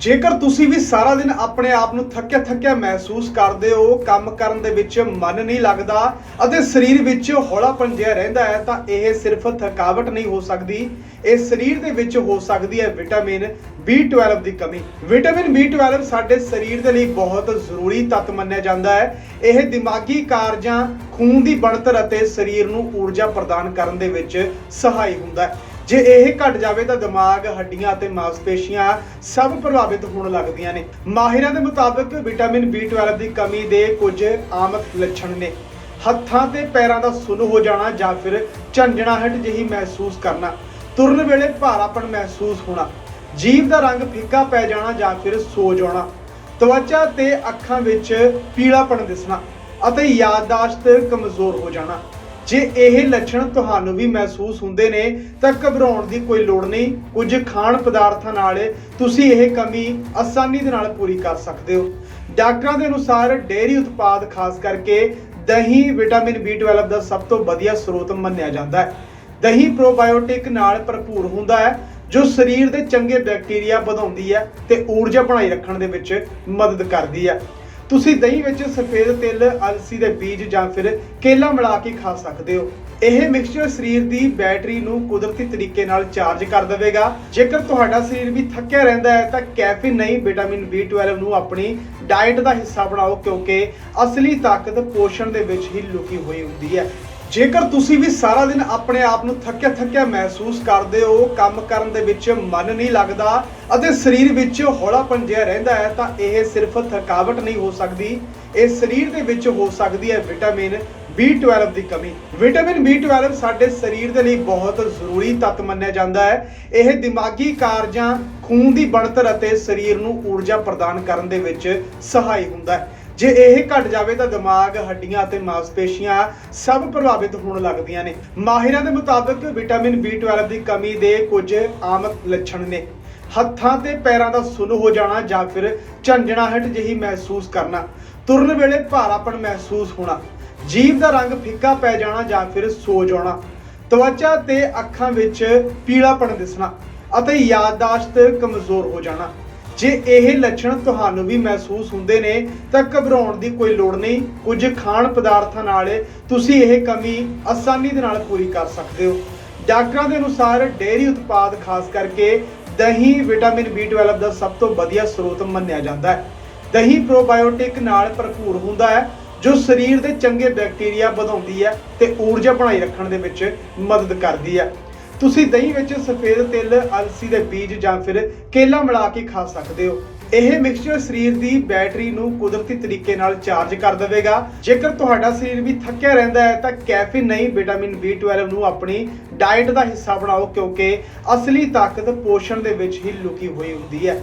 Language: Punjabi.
ਜੇਕਰ ਤੁਸੀਂ ਵੀ ਸਾਰਾ ਦਿਨ ਆਪਣੇ ਆਪ ਨੂੰ ਥੱਕਿਆ ਥੱਕਿਆ ਮਹਿਸੂਸ ਕਰਦੇ ਹੋ, ਕੰਮ ਕਰਨ ਦੇ ਵਿੱਚ ਮਨ ਨਹੀਂ ਲੱਗਦਾ ਅਤੇ ਸਰੀਰ ਵਿੱਚ ਹੌਲਾਪਨ ਜਿਹਾ ਰਹਿੰਦਾ ਹੈ, ਤਾਂ ਇਹ ਸਿਰਫ ਥਕਾਵਟ ਨਹੀਂ ਹੋ ਸਕਦੀ। ਇਹ ਸਰੀਰ ਦੇ ਵਿੱਚ ਹੋ ਸਕਦੀ ਹੈ ਵਿਟਾਮਿਨ B12 ਦੀ ਕਮੀ। ਵਿਟਾਮਿਨ B12 ਸਾਡੇ ਸਰੀਰ ਦੇ ਲਈ ਬਹੁਤ ਜ਼ਰੂਰੀ ਤੱਤ ਮੰਨਿਆ ਜਾਂਦਾ ਹੈ। ਇਹ ਦਿਮਾਗੀ ਕਾਰਜਾਂ ਖੂਨ ਦੀ ਬਣਤਰ ਅਤੇ ਸਰੀਰ ਨੂੰ ਊਰਜਾ ਪ੍ਰਦਾਨ ਕਰਨ ਦੇ ਵਿੱਚ ਸਹਾਈ ਹੁੰਦਾ ਹੈ। ਜੇ ਇਹ ਘਟ ਜਾਵੇ ਤਾਂ ਦਿਮਾਗ, ਹੱਡੀਆਂ ਅਤੇ ਮਾਸਪੇਸ਼ੀਆਂ ਸਭ ਪ੍ਰਭਾਵਿਤ ਹੋਣ ਲੱਗਦੀਆਂ ਨੇ। ਮਾਹਿਰਾਂ ਦੇ ਮੁਤਾਬਕ ਵਿਟਾਮਿਨ B12 ਦੀ ਕਮੀ ਦੇ ਕੁਝ ਆਮ ਲੱਛਣ ਨੇ। ਹੱਥਾਂ ਤੇ ਪੈਰਾਂ ਦਾ ਸੁੰਨ ਹੋ ਜਾਣਾ ਜਾਂ ਫਿਰ ਝੰਜਣਾਹਟ ਜਿਹੀ ਮਹਿਸੂਸ ਕਰਨਾ। ਤੁਰਨ ਵੇਲੇ ਭਾਰਾਪਣ ਮਹਿਸੂਸ ਹੋਣਾ। ਜੀਭ ਦਾ ਰੰਗ ਫਿੱਕਾ ਪੈ ਜਾਣਾ ਜਾਂ ਫਿਰ ਸੋ ਜਾਣਾ ਤਵਚਾ ਤੇ ਅੱਖਾਂ ਵਿੱਚ ਪੀਲਾਪਣ ਦਿਸਣਾ ਅਤੇ ਯਾਦਦਾਸ਼ਤ ਕਮਜ਼ੋਰ ਹੋ ਜਾਣਾ। ਜੇ ਇਹ ਲੱਛਣ ਤੁਹਾਨੂੰ ਵੀ ਮਹਿਸੂਸ ਹੁੰਦੇ ਨੇ, ਤਾਂ ਘਬਰਾਉਣ ਦੀ ਕੋਈ ਲੋੜ ਨਹੀਂ। ਕੁਝ ਖਾਣ ਪਦਾਰਥਾਂ ਨਾਲ ਤੁਸੀਂ ਇਹ ਕਮੀ ਆਸਾਨੀ ਦੇ ਨਾਲ ਪੂਰੀ ਕਰ ਸਕਦੇ ਹੋ। ਡਾਕਟਰਾਂ ਦੇ ਅਨੁਸਾਰ ਡੇਅਰੀ ਉਤਪਾਦ, ਖਾਸ ਕਰਕੇ ਦਹੀਂ, ਵਿਟਾਮਿਨ B12 ਦਾ ਸਭ ਤੋਂ ਵਧੀਆ ਸਰੋਤ ਮੰਨਿਆ ਜਾਂਦਾ ਹੈ। ਦਹੀਂ ਪ੍ਰੋਬਾਇਓਟਿਕ ਨਾਲ ਭਰਪੂਰ ਹੁੰਦਾ ਹੈ, ਜੋ ਸਰੀਰ ਦੇ ਚੰਗੇ ਬੈਕਟੀਰੀਆ ਵਧਾਉਂਦੀ ਹੈ ਤੇ ਊਰਜਾ ਬਣਾਈ ਰੱਖਣ ਦੇ ਵਿੱਚ ਮਦਦ ਕਰਦੀ ਹੈ। ਤੁਸੀਂ ਦਹੀਂ ਵਿੱਚ ਸਫੇਦ ਤਿਲ, ਅਲਸੀ ਦੇ ਬੀਜ ਜਾਂ ਫਿਰ ਕੇਲਾ ਮਿਲਾ ਕੇ ਖਾ ਸਕਦੇ ਹੋ। ਇਹ ਮਿਕਸਚਰ ਸਰੀਰ ਦੀ ਬੈਟਰੀ ਨੂੰ ਕੁਦਰਤੀ ਤਰੀਕੇ ਨਾਲ ਚਾਰਜ ਕਰ ਦੇਵੇਗਾ। ਜੇਕਰ ਤੁਹਾਡਾ ਸਰੀਰ ਵੀ ਥੱਕਿਆ ਰਹਿੰਦਾ ਹੈ, ਤਾਂ ਕੈਫੀਨ ਨਹੀਂ ਵਿਟਾਮਿਨ B12 ਨੂੰ ਆਪਣੀ ਡਾਈਟ ਦਾ ਹਿੱਸਾ ਬਣਾਓ, ਕਿਉਂਕਿ ਅਸਲੀ ਤਾਕਤ ਪੋਸ਼ਣ ਦੇ ਵਿੱਚ ਹੀ ਲੁਕੀ ਹੋਈ ਹੁੰਦੀ ਹੈ। ਜੇਕਰ ਤੁਸੀਂ ਵੀ ਸਾਰਾ ਦਿਨ ਆਪਣੇ ਆਪ ਨੂੰ ਥੱਕਿਆ ਥੱਕਿਆ ਮਹਿਸੂਸ ਕਰਦੇ ਹੋ, ਕੰਮ ਕਰਨ ਦੇ ਵਿੱਚ ਮਨ ਨਹੀਂ ਲੱਗਦਾ ਅਤੇ ਸਰੀਰ ਵਿੱਚ ਹੌਲਾਪਨ ਜਿਹਾ ਰਹਿੰਦਾ ਹੈ, ਤਾਂ ਇਹ ਸਿਰਫ ਥਕਾਵਟ ਨਹੀਂ ਹੋ ਸਕਦੀ। ਇਹ ਸਰੀਰ ਦੇ ਵਿੱਚ ਹੋ ਸਕਦੀ ਹੈ ਵਿਟਾਮਿਨ B12 ਦੀ ਕਮੀ। ਵਿਟਾਮਿਨ B12 ਸਾਡੇ ਸਰੀਰ ਦੇ ਲਈ ਬਹੁਤ ਜ਼ਰੂਰੀ ਤੱਤ ਮੰਨਿਆ ਜਾਂਦਾ ਹੈ। ਇਹ ਦਿਮਾਗੀ ਕਾਰਜਾਂ ਖੂਨ ਦੀ ਬਣਤਰ ਅਤੇ ਸਰੀਰ ਨੂੰ ਊਰਜਾ ਪ੍ਰਦਾਨ ਕਰਨ ਦੇ ਵਿੱਚ ਸਹਾਈ ਹੁੰਦਾ ਹੈ। ਜੇ ਇਹ ਘਟ ਜਾਵੇ ਤਾਂ ਦਿਮਾਗ, ਹੱਡੀਆਂ ਅਤੇ ਮਾਸਪੇਸ਼ੀਆਂ ਸਭ ਪ੍ਰਭਾਵਿਤ ਹੋਣ ਲੱਗਦੀਆਂ ਨੇ। ਮਾਹਿਰਾਂ ਦੇ ਮੁਤਾਬਕ ਵਿਟਾਮਿਨ B12 ਦੀ ਕਮੀ ਦੇ ਕੁਝ ਆਮ ਲੱਛਣ ਨੇ। ਹੱਥਾਂ ਤੇ ਪੈਰਾਂ ਦਾ ਸੁੰਨ ਹੋ ਜਾਣਾ ਜਾਂ ਫਿਰ ਝੰਜਣਾਹਟ ਜਿਹੀ ਮਹਿਸੂਸ ਕਰਨਾ। ਤੁਰਨ ਵੇਲੇ ਭਾਰਾਪਣ ਮਹਿਸੂਸ ਹੋਣਾ। ਜੀਭ ਦਾ ਰੰਗ ਫਿੱਕਾ ਪੈ ਜਾਣਾ ਜਾਂ ਫਿਰ ਸੋ ਜਾਣਾ ਤਵਚਾ ਤੇ ਅੱਖਾਂ ਵਿੱਚ ਪੀਲਾਪਣ ਦਿਸਣਾ ਅਤੇ ਯਾਦਦਾਸ਼ਤ ਕਮਜ਼ੋਰ ਹੋ ਜਾਣਾ। ਜੇ ਇਹ ਲੱਛਣ ਤੁਹਾਨੂੰ ਵੀ ਮਹਿਸੂਸ ਹੁੰਦੇ ਨੇ, ਤਾਂ ਘਬਰਾਉਣ ਦੀ ਕੋਈ ਲੋੜ ਨਹੀਂ। ਕੁਝ ਖਾਣ ਪਦਾਰਥਾਂ ਨਾਲ ਤੁਸੀਂ ਇਹ ਕਮੀ ਆਸਾਨੀ ਦੇ ਨਾਲ ਪੂਰੀ ਕਰ ਸਕਦੇ ਹੋ। ਡਾਕਟਰਾਂ ਦੇ ਅਨੁਸਾਰ ਡੇਅਰੀ ਉਤਪਾਦ, ਖਾਸ ਕਰਕੇ ਦਹੀਂ, ਵਿਟਾਮਿਨ B12 ਦਾ ਸਭ ਤੋਂ ਵਧੀਆ ਸਰੋਤ ਮੰਨਿਆ ਜਾਂਦਾ ਹੈ। ਦਹੀਂ ਪ੍ਰੋਬਾਇਓਟਿਕ ਨਾਲ ਭਰਪੂਰ ਹੁੰਦਾ ਹੈ, ਜੋ ਸਰੀਰ ਦੇ ਚੰਗੇ ਬੈਕਟੀਰੀਆ ਵਧਾਉਂਦੀ ਹੈ ਤੇ ਊਰਜਾ ਬਣਾਈ ਰੱਖਣ ਦੇ ਵਿੱਚ ਮਦਦ ਕਰਦੀ ਹੈ। ਤੁਸੀਂ ਦਹੀਂ ਵਿੱਚ ਸਫੇਦ ਤਿਲ, ਅਲਸੀ ਦੇ ਬੀਜ ਜਾਂ ਫਿਰ ਕੇਲਾ ਮਿਲਾ ਕੇ ਖਾ ਸਕਦੇ ਹੋ। ਇਹ ਮਿਕਸਚਰ ਸਰੀਰ ਦੀ ਬੈਟਰੀ ਨੂੰ ਕੁਦਰਤੀ ਤਰੀਕੇ ਨਾਲ ਚਾਰਜ ਕਰ ਦੇਵੇਗਾ। ਜੇਕਰ ਤੁਹਾਡਾ ਸਰੀਰ ਵੀ ਥੱਕਿਆ ਰਹਿੰਦਾ ਹੈ, ਤਾਂ ਕੈਫੀਨ ਨਹੀਂ, ਵਿਟਾਮਿਨ B12 ਨੂੰ ਆਪਣੀ ਡਾਈਟ ਦਾ ਹਿੱਸਾ ਬਣਾਓ, ਕਿਉਂਕਿ ਅਸਲੀ ਤਾਕਤ ਪੋਸ਼ਣ ਦੇ ਵਿੱਚ ਹੀ ਲੁਕੀ ਹੋਈ ਹੁੰਦੀ ਹੈ।